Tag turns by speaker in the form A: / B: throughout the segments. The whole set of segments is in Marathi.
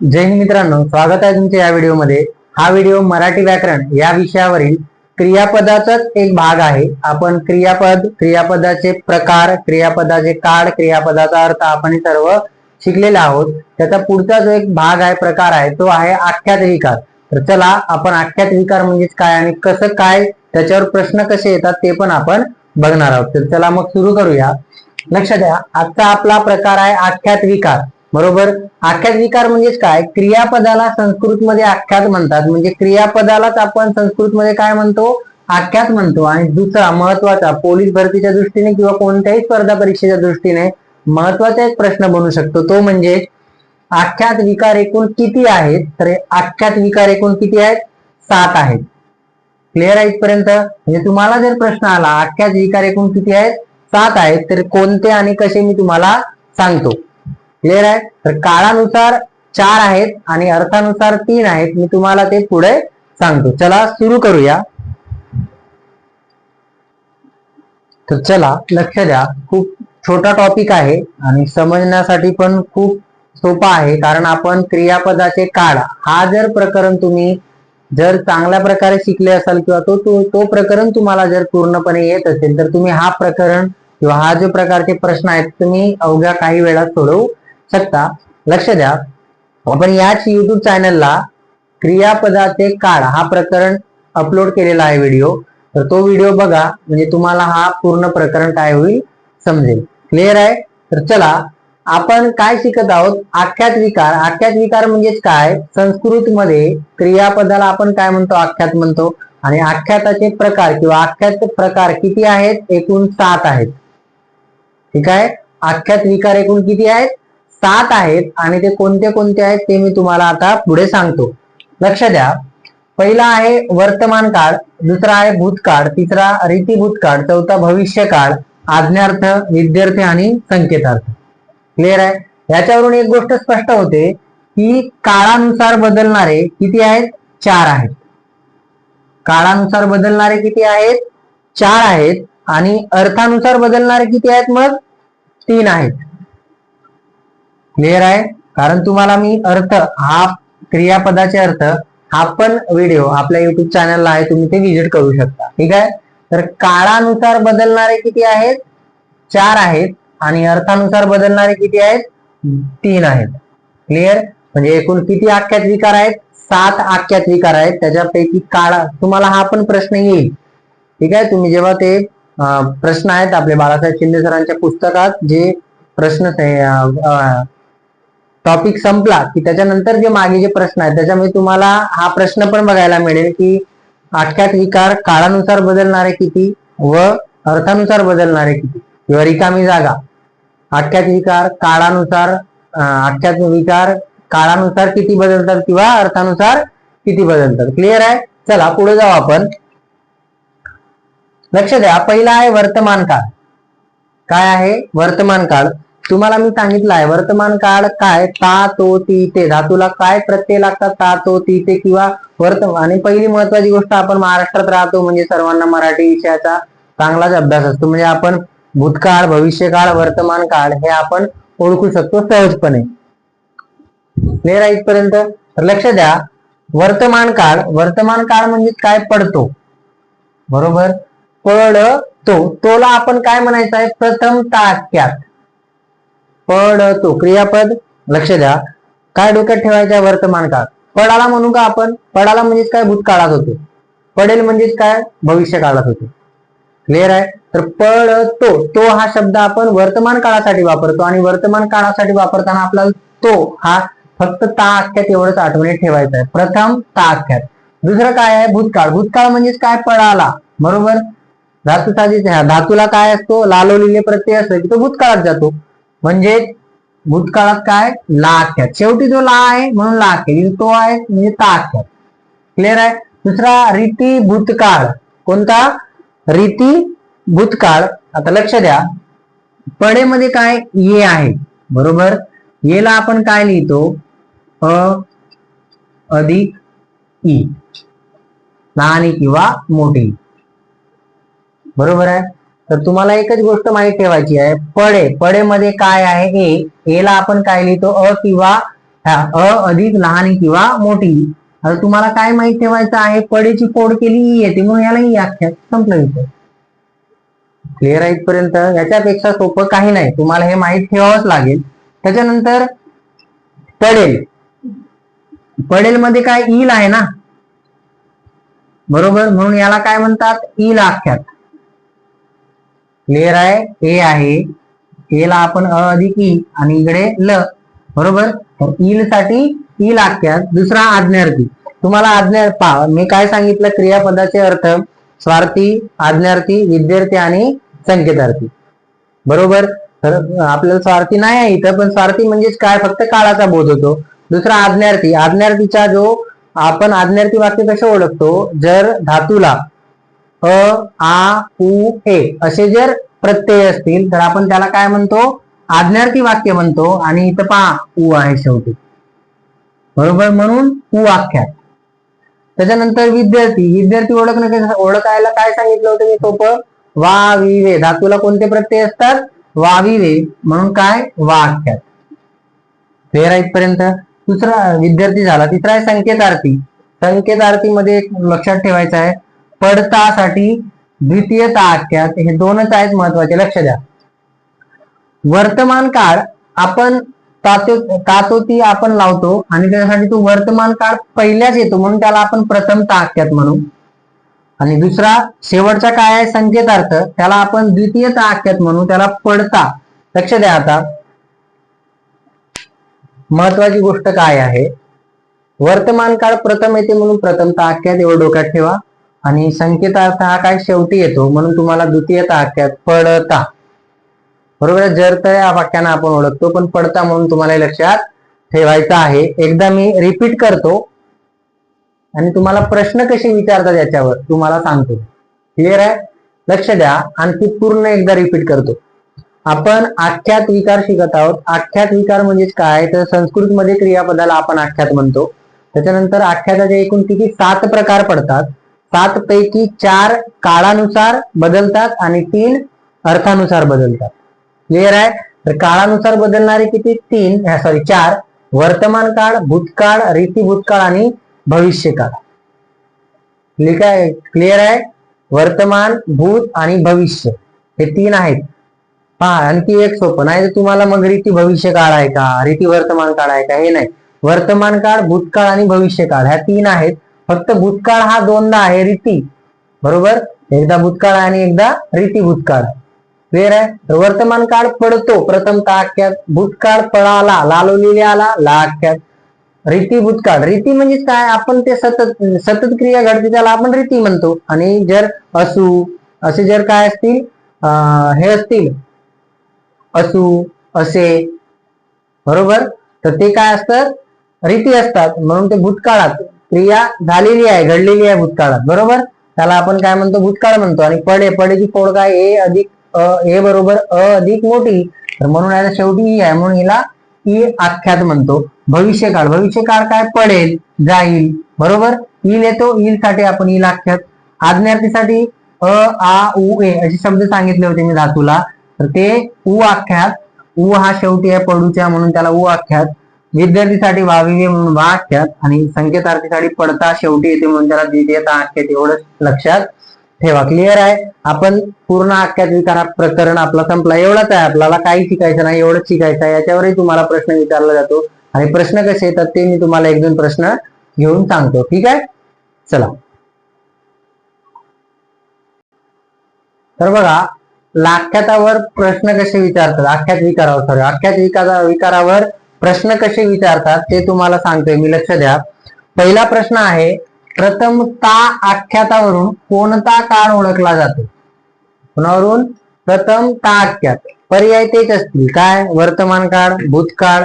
A: जय हिंद मित्रांनो स्वागत आहे तुमच्या या व्हिडिओमध्ये. हा व्हिडिओ मराठी व्याकरण या विषयावरील क्रियापदाचाच एक भाग आहे. आपण क्रियापद क्रियापदाचे प्रकार क्रियापदाचे काळ क्रियापदाचा अर्थ आपण सर्व शिकलेले आहोत. त्याचा पुढचा जो एक भाग आहे प्रकार आहे तो आहे आख्यात विकार तर चला आपण आख्यात विकार म्हणजेच काय आणि कसं काय त्याच्यावर प्रश्न कसे येतात ते पण आपण बघणार आहोत. तर चला मग सुरू करूया. लक्षात द्या आजचा आपला प्रकार आहे आख्यात विकार बरोबर? आख्यात विकार म्हणजेच काय? क्रियापदाला संस्कृतमध्ये आख्यात म्हणतात. म्हणजे क्रियापदालाच आपण संस्कृतमध्ये काय म्हणतो? आख्यात म्हणतो. आणि दुसरा महत्त्वाचा पोलीस भरतीच्या दृष्टीने किंवा कोणत्याही स्पर्धा परीक्षेच्या दृष्टीने महत्त्वाचा एक प्रश्न बनू शकतो. तो म्हणजे आख्यात विकार एकूण किती आहेत? तर आख्यात विकार एकूण किती आहेत? सात आहेत. क्लिअर आहे इथपर्यंत? म्हणजे तुम्हाला जर प्रश्न आला आख्यात विकार एकूण किती आहेत? सात आहेत तर कोणते आणि कसे मी तुम्हाला सांगतो. क्लिअर आहे? तर काळानुसार चार आहेत आणि अर्थानुसार तीन आहेत. मी तुम्हाला ते पुढे सांगतो. चला सुरू करूया. तर चला लक्ष द्या. खूप छोटा टॉपिक आहे आणि समजण्यासाठी पण खूप सोपा आहे. कारण आपण क्रियापदाचे काळ हा जर प्रकरण तुम्ही जर चांगल्या प्रकारे शिकले असाल किंवा तो तो तो प्रकरण तुम्हाला जर पूर्णपणे येत असेल तर तुम्ही हा प्रकरण किंवा हा जो प्रकारचे प्रश्न आहेत तुम्ही अवघ्या काही वेळात सोडवू शकता. लक्ष द्या. आपण याच युट्यूब चॅनलला क्रियापदाचे काळ हा प्रकरण अपलोड केलेला आहे व्हिडिओ तर तो व्हिडिओ बघा. म्हणजे तुम्हाला हा पूर्ण प्रकरण काय होईल समजेल. क्लिअर आहे? तर चला आपण काय शिकत आहोत? आख्यात विकार. आख्यात विकार म्हणजेच काय? संस्कृत मध्ये क्रियापदाला आपण काय म्हणतो? आख्यात म्हणतो. आणि आख्याताचे प्रकार किंवा आख्यात प्रकार किती आहेत? एकूण सात आहेत. ठीक आहे? आख्यात विकार एकूण किती आहेत? सात आहेत आणि ते कोणते कोणते आहेत ते मी तुम्हाला आता पुढे सांगतो. लक्ष द्या. पहिला आहे वर्तमान काळ दुसरा आहे भूतकाळ तिसरा रीती भूतकाळ चौथा भविष्य काळ आज्ञार्थ विद्यार्थी आणि संकेतार्थ. क्लिअर आहे? याच्यावरून एक गोष्ट स्पष्ट होते की काळानुसार बदलणारे किती आहेत? चार आहेत. काळानुसार बदलणारे किती आहेत? चार आहेत आणि अर्थानुसार बदलणारे किती आहेत मग? तीन आहेत. क्लिअर आहे? कारण तुम्हाला मी अर्थ हा क्रियापदाचे अर्थ हा पण व्हिडिओ आपल्या युट्यूब चॅनलला आहे तुम्ही ते व्हिजिट करू शकता. ठीक आहे? तर काळानुसार बदलणारे किती आहेत? चार आहेत. आणि अर्थानुसार बदलणारे किती आहेत? तीन आहेत. क्लिअर म्हणजे एकूण किती आख्यात विकार आहेत? सात आख्यात विकार आहेत. त्याच्यापैकी काळा तुम्हाला हा पण प्रश्न येईल. ठीक आहे? तुम्ही जेव्हा ते प्रश्न आहेत आपले बाळासाहेब शिंदे सरांच्या पुस्तकात जे प्रश्न टॉपिक संपला की त्याच्यानंतर जे मागे जे प्रश्न आहेत त्याच्यामध्ये तुम्हाला हा प्रश्न पण बघायला मिळेल की आटक्यात विकार काळानुसार बदलणारे किती व अर्थानुसार बदलणारे किती? किंवा रिकामी जागा. आटक्यात विकार काळानुसार आटक्यात विकार काळानुसार किती बदलतात किंवा अर्थानुसार किती बदलतात. क्लिअर आहे? चला पुढे जाऊ आपण. लक्ष द्या पहिला आहे वर्तमान काळ. काय आहे? वर्तमान काळ. तुम्हाला मी सांगितलं आहे वर्तमान काळ काय? ता तो ती ते. धातूला काय प्रत्यय लागतात? ता तो ती ते किंवा वर्तमान? आणि पहिली महत्वाची गोष्ट आपण महाराष्ट्रात राहतो म्हणजे सर्वांना मराठी विषयाचा चांगलाच अभ्यास असतो. म्हणजे आपण भूतकाळ भविष्यकाळ वर्तमान काळ हे आपण ओळखू शकतो सहजपणे. क्लिअर इथपर्यंत. तर लक्ष द्या. वर्तमान काळ वर्तमान काळ म्हणजे काय? पडतो. बरोबर? पडतो. तोला आपण काय म्हणायचं आहे? प्रथम ताक्यात. पडतो क्रियापद लक्ष द्या. काय डोक्यात ठेवायच्या वर्तमान काळ? पडाला म्हणू का आपण? पडाला म्हणजेच काय? भूतकाळात होतो. पडेल म्हणजेच काय? भविष्य काळात होतो. क्लिअर आहे? तर पडतो तो. हा शब्द आपण वर्तमान काळासाठी वापरतो आणि वर्तमान काळासाठी वापरताना आपल्याला तो हा फक्त ता आख्यात एवढंच आठवणीत ठेवायचं आहे. प्रथम ता आख्यात. दुसरं काय आहे? भूतकाळ. भूतकाळ म्हणजेच काय? पडाला बरोबर? धातू साधित धातूला काय असतो? लालवलेले प्रत्यय असतो की तो भूतकाळात जातो. म्हणजे भूतकाळात काय? लाख्यात शेवटी जो ला आहे म्हणून ला म्हणजे तो आहे म्हणजे ताख्यात क्लिअर आहे? दुसरा रीती भूतकाळ. कोणता? रीती भूतकाळ. आता लक्ष द्या. पडेमध्ये काय? ये आहे. बरोबर? येला आपण काय लिहितो? अ अधिक ई. लहान किंवा मोठी. बरोबर आहे? तर तुम्हाला एकच गोष्ट माहीत ठेवायची आहे. पडे पडेमध्ये काय आहे? ए एला आपण काय लिहितो? अ किंवा अ अधिक लहान किंवा मोठी. आता तुम्हाला काय माहीत ठेवायचं आहे? पडेची फोड केली ई येते म्हणून याला ई आख्यात संपलं येतं क्लिअर आहे इथपर्यंत? याच्यापेक्षा सोपं काही नाही. तुम्हाला हे माहीत ठेवावंच लागेल. त्याच्यानंतर पडेल. पडेल मध्ये काय ईल आहे ना? बरोबर? म्हणून याला काय म्हणतात? ईल आख्यात क्लिअर आहे? ए आहे. ए ला आपण अ अधिक ई आणि इकडे ल. बरोबर? तर ईल साठी ई लाख्यात दुसरा आज्ञार्थी. तुम्हाला आज्ञा पा. मी काय सांगितलं? क्रियापदाचे अर्थ स्वार्थी आज्ञार्थी विद्यार्थी आणि संकेतार्थी. बरोबर? तर आपल्याला स्वार्थी नाही आहे इथं पण स्वार्थी म्हणजेच काय? फक्त काळाचा बोध होतो. दुसरा आज्ञार्थी. आज्ञार्थीचा जो आपण आज्ञार्थी वाक्य कसं ओळखतो जर धातूला अ आ उ हे असे जर प्रत्यय असतील तर आपण त्याला काय म्हणतो? आज्ञार्थी वाक्य म्हणतो. आणि इथं पहा उ आहे शेवटी. बरोबर? म्हणून उ वाक्यात. त्याच्यानंतर विद्यार्थी. विद्यार्थी ओळखणं ओळखायला काय सांगितलं होतं मी सोपं? वा विवे धातूला कोणते प्रत्यय असतात? वाविवे म्हणून काय? वाक्यात. क्लिअर आहे इथपर्यंत? दुसरा विद्यार्थी झाला. तिसरा आहे संकेतार्थी. संकेतार्थी मध्ये लक्षात ठेवायचं आहे. पडतासाठी द्वितीयता आख्यात हे दोनच आहेत महत्त्वाचे. लक्ष द्या. वर्तमान काळ आपण तातो तातोती आपण लावतो आणि त्यासाठी तो वर्तमान काळ पहिल्याच येतो म्हणून त्याला आपण प्रथम आख्यात म्हणू. आणि दुसरा शेवटचा काय आहे? संकेतार्थ. त्याला आपण द्वितीय आख्यात म्हणू. त्याला पडता. लक्ष द्या आता. महत्वाची गोष्ट काय आहे? वर्तमान काळ प्रथम येते म्हणून प्रथम आख्यात एवढं डोक्यात ठेवा. आणि संकेतार्थ हा काय शेवटी येतो म्हणून तुम्हाला द्वितीय आख्यात पडता. बरोबर जर तर या वाक्यानं आपण ओळखतो पण पडता म्हणून तुम्हाला लक्षात ठेवायचं आहे. एकदा मी रिपीट करतो आणि तुम्हाला प्रश्न कसे विचारतात याच्यावर तुम्हाला सांगतो. क्लिअर आहे? लक्ष द्या. आणखी पूर्ण एकदा रिपीट करतो. आपण आख्यात विकार शिकत आहोत. आख्यात विकार म्हणजेच काय? तर संस्कृत मध्ये क्रियापदाला आपण आख्यात म्हणतो. त्याच्यानंतर आख्याताचे एकूण किती? सात प्रकार पडतात. सात पैकी चार काळानुसार बदलतात आणि तीन अर्थानुसार बदलतात. क्लिअर आहे? तर काळानुसार बदलणारे किती? तीन सॉरी चार. वर्तमान काळ भूतकाळ रीती भूतकाळ आणि भविष्यकाळ. ठीक आहे क्लिअर आहे? वर्तमान भूत आणि भविष्य. हे तीन आहेत. हा आणखी एक सोपं. नाही तर तुम्हाला मग रीती भविष्य काळ आहे का? रीती वर्तमान काळ आहे का? हे नाही. वर्तमान काळ भूतकाळ आणि भविष्य काळ ह्या तीन आहेत. फक्त भूतकाळ हा दोनदा आहे रीती. बरोबर? एकदा भूतकाळ आणि एकदा रीती भूतकाळ. वेर आहे? तर वर्तमान काळ पडतो. प्रथम ताख्यात भूतकाळ पळाला. लालोलीले आला. ला आख्यात रीती भूतकाळ. रीती म्हणजे काय? आपण ते सतत सतत क्रिया घडते त्याला आपण रीती म्हणतो. आणि जर असू असे जर काय असतील? अं, हे असतील. असू असे. बरोबर? तर ते काय असतात? रीती असतात. म्हणून ते भूतकाळात. क्रिया झालेली आहे घडलेली आहे भूतकाळात बरोबर? त्याला आपण काय म्हणतो? भूतकाळ म्हणतो. आणि पडे पडेची फोड काय? ए अधिक अ ए बरोबर अ अधिक मोठी. तर म्हणून याला शेवटी ई आहे. म्हणून हिला ई आख्यात म्हणतो. भविष्यकाळ. भविष्यकाळ काय? पडेल जाईल. बरोबर? ईल येतो ईल साठी आपण ईल आख्यात. आज्ञार्थीसाठी अ आ उ ए असे शब्द सांगितले होते मी धातूला. तर ते उ आख्यात. उ हा शेवटी आहे पडूच्या म्हणून त्याला उ आख्यात. विद्यार्थीसाठी वावी म्हणून वा आख्यात आणि संकेतार्थीसाठी पडता शेवटी येते म्हणून त्याला द्वितीयता आख्यात एवढंच लक्षात ठेवा. क्लिअर आहे? आपण पूर्ण आख्यात विकारा प्रकरण आपला संपला. एवढंच आहे. आपल्याला काही शिकायचं नाही. एवढंच शिकायचं आहे. याच्यावरही तुम्हाला प्रश्न विचारला जातो. आणि प्रश्न कसे येतात ते मी तुम्हाला एक दोन प्रश्न घेऊन सांगतो. ठीक आहे? चला. तर बघा लाख्यातावर प्रश्न कसे विचारतात? आख्यात विकारावर सॉरी आख्यात विकारा विकारावर प्रश्न कसे विचारतात ते तुम्हाला सांगतोय मी लक्ष द्या. पहिला प्रश्न आहे प्रथम ता आख्यातावरून कोणता काळ ओळखला जातो? कोणावरून प्रथम ता आख्यात. पर्याय तेच असतील. काय? वर्तमान काळ भूतकाळ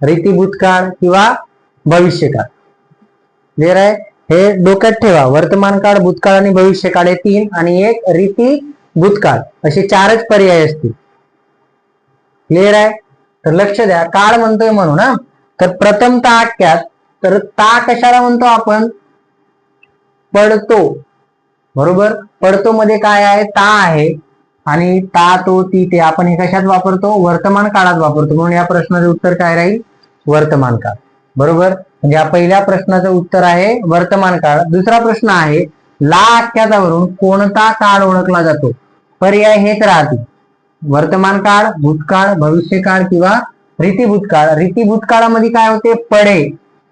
A: रीतीभूतकाळ किंवा भविष्यकाळ. क्लिअर आहे? हे डोक्यात ठेवा. वर्तमान काळ भूतकाळ आणि भविष्यकाळ हे तीन आणि एक रीती भूतकाळ असे चारच पर्याय असतील. क्लिअर आहे? तर लक्ष द्या. काळ म्हणतोय म्हणून हा? तर प्रथम ता आख्यात तर ता कशाला म्हणतो आपण? पडतो. बरोबर? पडतो मध्ये काय आहे? ता आहे. आणि ता तो ती ते. आपण हे कशात वापरतो? वर्तमान काळात वापरतो. म्हणून या प्रश्नाचे उत्तर काय राहील? वर्तमान काळ. बरोबर? म्हणजे या पहिल्या प्रश्नाचं उत्तर आहे वर्तमान काळ. दुसरा प्रश्न आहे ला आख्यातावरून कोणता काळ ओळखला जातो? पर्याय हेच राहतील. वर्तमान काळ भूतकाळ भविष्यकाळ किंवा रीतीभूतकाळ. रीतीभूतकाळामध्ये काय होते? पडे.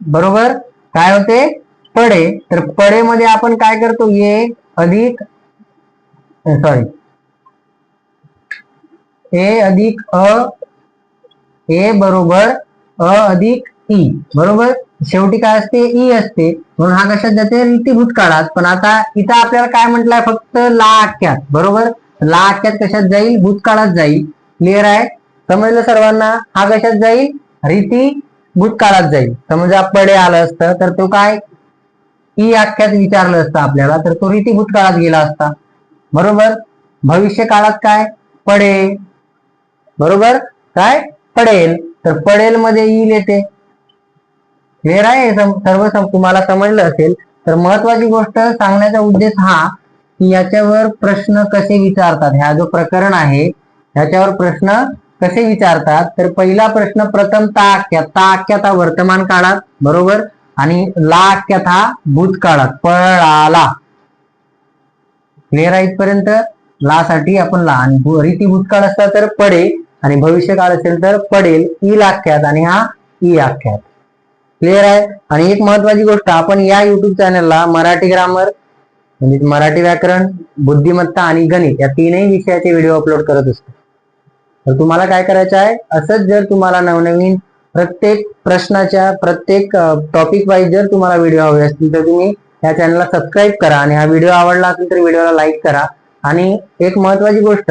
A: बरोबर? काय होते? पडे. तर पडेमध्ये आपण काय करतो? ये अधिक सॉरी ए अधिक अ ए बरोबर अ अधिक ई. बरोबर? शेवटी काय असते? ई असते. म्हणून हा कशात जाते? रीती भूतकाळात पण आता इथं आपल्याला काय म्हटलंय? फक्त ला आख्यात बरोबर? ला आख्यात कशात जाईल? भूतकाळात जाईल. क्लिअर आहे? समजलं सर्वांना? हा कशात जाईल? रीती भूतकाळात जाईल. समजा पडे आलं असतं तर तो काय? ई आख्यात विचारलं असतं आपल्याला तर तो रीती भूतकाळात गेला असता. बरोबर? भविष्य काळात काय? पडे बरोबर? काय? पडेल. तर पडेल मध्ये येईल येते. क्लिअर आहे? सर्व तुम्हाला समजलं असेल तर महत्वाची गोष्ट सांगण्याचा उद्देश हा की याच्यावर प्रश्न कसे विचारतात? हा जो प्रकरण आहे याच्यावर प्रश्न कसे विचारतात? तर पहिला प्रश्न प्रथम ता आख्यात ता आख्यात हा वर्तमान काळात बरोबर? आणि ला आख्यात हा भूतकाळात पळाला. क्लिअर आहे इथपर्यंत? ला साठी आपण ला. आणि भू- रीती भूतकाळ असता तर पडे आणि भविष्य काळ असेल तर पडेल. ई लाख्यात आणि हा ई आख्यात. क्लिअर आहे? आणि एक महत्वाची गोष्ट आपण या युट्यूब चॅनलला मराठी ग्रामर म्हणजे मराठी व्याकरण बुद्धिमत्ता आणि गणित या तीनही विषयाचे व्हिडिओ अपलोड करत असतो. तर तुम्हाला काय करायचं आहे? असंच जर तुम्हाला नवनवीन प्रत्येक प्रश्नाच्या प्रत्येक टॉपिक वाईज जर तुम्हाला व्हिडिओ हवे असतील तर तुम्ही या चॅनलला सबस्क्राईब करा आणि हा व्हिडिओ आवडला असेल तर व्हिडिओला लाईक करा. आणि एक महत्वाची गोष्ट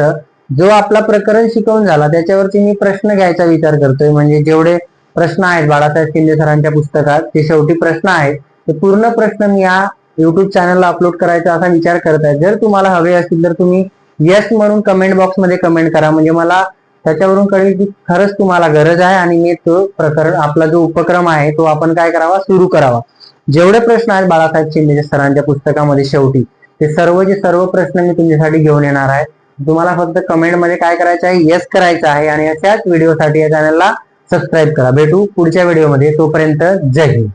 A: जो आपला प्रकरण शिकवून झाला त्याच्यावरती मी प्रश्न घ्यायचा विचार करतोय. म्हणजे जेवढे प्रश्न आहेत बाळासाहेब शिंदे सरांच्या पुस्तकात ते शेवटी प्रश्न आहेत ते पूर्ण प्रश्न मी या युट्यूब चॅनलला अपलोड करायचा असा विचार करताय जर तुम्हाला हवे असतील तर तुम्ही येस म्हणून कमेंट बॉक्समध्ये कमेंट करा. म्हणजे मला त्याच्यावरून कळेल की खरंच तुम्हाला गरज आहे आणि मी तो प्रकरण आपला जो उपक्रम आहे तो आपण काय करावा? सुरू करावा. जेवढे प्रश्न आहेत बाळासाहेब शिंदे सरांच्या पुस्तकामध्ये शेवटी ते सर्व जे सर्व प्रश्न मी तुमच्यासाठी घेऊन येणार आहे. तुम्हाला फक्त कमेंटमध्ये काय करायचं आहे? येस करायचं आहे आणि अशाच व्हिडिओसाठी या चॅनलला सबस्क्राईब करा. भेटू पुढच्या व्हिडिओमध्ये तोपर्यंत जय हिंद.